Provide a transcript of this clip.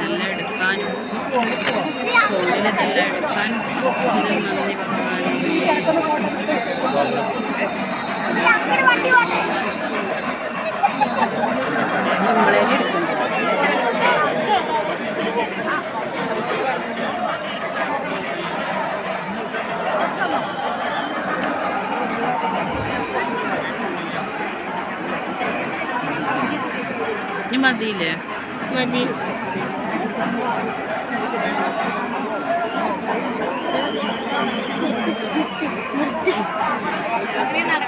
നല്ല എടുക്കാനും ഫോണിൽ നല്ല എടുക്കാനും സാധിച്ചതിൽ നന്ദി. മതിയില്ലേ മതി